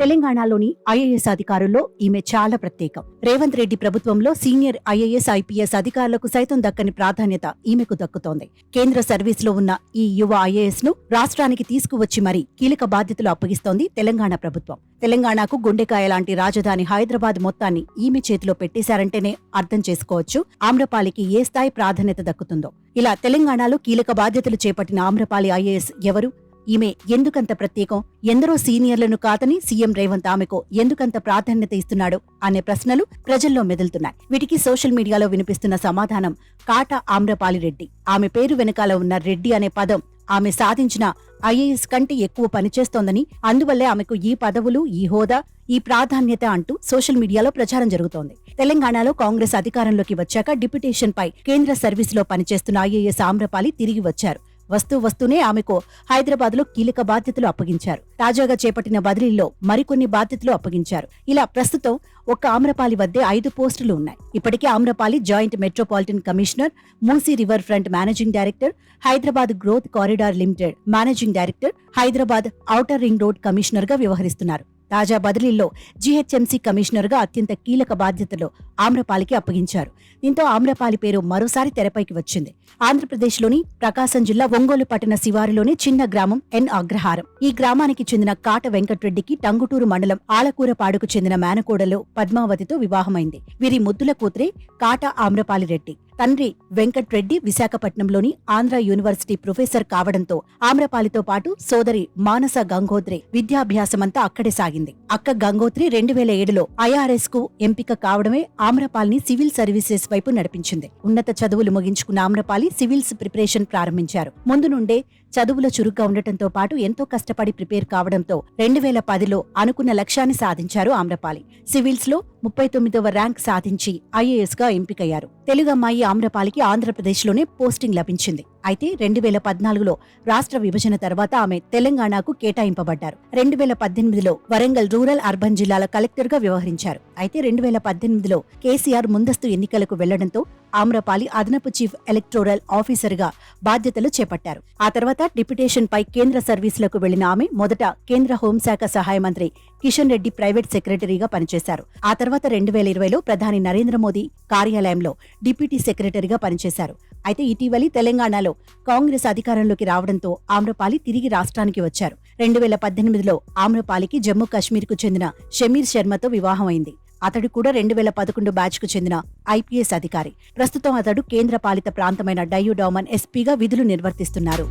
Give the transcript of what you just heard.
తెలంగాణలోని ఐఏఎస్ అధికారుల్లో ఈమె చాలా ప్రత్యేకం. రేవంత్ రెడ్డి ప్రభుత్వంలో సీనియర్ ఐఏఎస్ ఐపీఎస్ అధికారులకు సైతం దక్కని ప్రాధాన్యత ఈమెకు దక్కుతోంది. కేంద్ర సర్వీసులో ఉన్న ఈ యువ ఐఏఎస్ను రాష్ట్రానికి తీసుకువచ్చి మరీ కీలక బాధ్యతలు అప్పగిస్తోంది తెలంగాణ ప్రభుత్వం. తెలంగాణకు గుండెకాయ లాంటి రాజధాని హైదరాబాద్ మొత్తాన్ని ఈమె చేతిలో పెట్టేశారంటేనే అర్థం చేసుకోవచ్చు ఆమ్రపాలికి ఏ స్థాయి ప్రాధాన్యత దక్కుతుందో. ఇలా తెలంగాణలో కీలక బాధ్యతలు చేపట్టిన ఆమ్రపాలి ఐఏఎస్ ఎవరు? ఈమె ఎందుకంత ప్రత్యేకం? ఎందరో సీనియర్లను కాదని సీఎం రేవంత్ ఆమెకు ఎందుకంత ప్రాధాన్యత ఇస్తున్నాడు అనే ప్రశ్నలు ప్రజల్లో మెదులుతున్నాయి. వీటికి సోషల్ మీడియాలో వినిపిస్తున్న సమాధానం కాట ఆమ్రపాలి రెడ్డి ఆమె పేరు వెనకాల ఉన్న రెడ్డి అనే పదం ఆమె సాధించిన ఐఏఎస్ కంటే ఎక్కువ పనిచేస్తోందని అందువల్లే ఆమెకు ఈ పదవులు ఈ హోదా ఈ ప్రాధాన్యత అంటూ సోషల్ మీడియాలో ప్రచారం జరుగుతోంది. తెలంగాణలో కాంగ్రెస్ అధికారంలోకి వచ్చాక డిప్యుటేషన్ పై కేంద్ర సర్వీసులో పనిచేస్తున్న ఐఏఎస్ ఆమ్రపాలి తిరిగి వచ్చారు. వస్తూ వస్తూనే ఆమెకు హైదరాబాద్లో కీలక బాధ్యతలు అప్పగించారు. తాజాగా చేపట్టిన బదిలీల్లో మరికొన్ని బాధ్యతలు అప్పగించారు. ఇలా ప్రస్తుతం ఒక్క ఆమ్రపాలి వద్దే ఐదు పోస్టులు ఉన్నాయి. ఇప్పటికే Amrapali joint metropolitan commissioner Musi river front managing director Hyderabad growth corridor limited managing director Hyderabad outer ring road కమిషనర్గా వ్యవహరిస్తున్నారు. తాజా బదిలీల్లో జీహెచ్ఎంసీ కమిషనర్గా అత్యంత కీలక బాధ్యతలు ఆమ్రపాలికి అప్పగించారు. దీంతో ఆమ్రపాలి పేరు మరోసారి తెరపైకి వచ్చింది. ఆంధ్రప్రదేశ్లోని ప్రకాశం జిల్లా ఒంగోలు పట్టణ శివారులోని చిన్న గ్రామం ఎన్ అగ్రహారం. ఈ గ్రామానికి చెందిన కాట వెంకట్రెడ్డికి టంగుటూరు మండలం ఆలకూరపాడుకు చెందిన మేనకోడలు పద్మావతితో వివాహమైంది. వీరి ముద్దుల కూతురే కాట ఆమ్రపాలి రెడ్డి. తండ్రి వెంకట్రెడ్డి విశాఖపట్నంలోని ఆంధ్ర యూనివర్సిటీ ప్రొఫెసర్ కావడంతో ఆమ్రపాలితో పాటు సోదరి మానస గంగోద్రి విద్యాభ్యాసమంతా అక్కడే సాగింది. అక్క గంగోత్రి రెండు వేల ఏడులో ఐఆర్ఎస్కు ఎంపిక కావడమే ఆమ్రపాలిని సివిల్ సర్వీసెస్ వైపు నడిపించింది. ఉన్నత చదువులు ముగించుకున్న ఆమ్రపాలి సివిల్స్ ప్రిపరేషన్ ప్రారంభించారు. ముందు నుండే చదువులో చురుగ్గా ఉండటంతో పాటు ఎంతో కష్టపడి ప్రిపేర్ కావడంతో రెండు వేల పదిలో అనుకున్న లక్ష్యాన్ని సాధించారు ఆమ్రపాలి. సివిల్స్లో ముప్పై తొమ్మిదవ ర్యాంక్ సాధించి ఐఏఎస్గా ఎంపికయ్యారు. తెలుగు అమ్మాయి ఆమ్రపాలికి ఆంధ్రప్రదేశ్లోనే పోస్టింగ్ లభించింది. అయితే రెండు వేల పద్నాలుగులో రాష్ట్ర విభజన తర్వాత ఆమె తెలంగాణకు కేటాయింపబడ్డారు. రెండు వేల పద్దెనిమిదిలో వరంగల్ రూరల్ అర్బన్ జిల్లాల కలెక్టర్గా వ్యవహరించారు. అయితే రెండు వేల పద్దెనిమిదిలో కేసీఆర్ ముందస్తు ఎన్నికలకు వెళ్ళడంతో ఆమ్రపాలి అదనపు చీఫ్ ఎలక్టోరల్ ఆఫీసర్గా బాధ్యతలు చేపట్టారు. ఆ తర్వాత డిప్యుటేషన్ పై కేంద్ర సర్వీసులకు వెళ్ళిన ఆమె మొదట కేంద్ర హోంశాఖ సహాయ మంత్రి కిషన్ రెడ్డి ప్రైవేట్ సెక్రటరీగా పనిచేశారు. ఆ తర్వాత రెండు వేల ఇరవైలో ప్రధాని నరేంద్ర మోదీ కార్యాలయంలో డిప్యూటీ సెక్రటరీగా పనిచేశారు. అయితే ఇటీవలి తెలంగాణలో కాంగ్రెస్ అధికారంలోకి రావడంతో ఆమ్రపాలి తిరిగి రాష్ట్రానికి వచ్చారు. రెండు వేల పద్దెనిమిదిలో ఆమ్రపాలికి జమ్మూ కాశ్మీర్కు చెందిన షమీర్ శర్మతో వివాహమైంది. అతడు కూడా రెండు వేల పదకొండు బ్యాచ్కు చెందిన ఐపీఎస్ అధికారి. ప్రస్తుతం అతడు కేంద్ర పాలిత ప్రాంతమైన డయూడామన్ ఎస్పీగా విధులు నిర్వర్తిస్తున్నారు.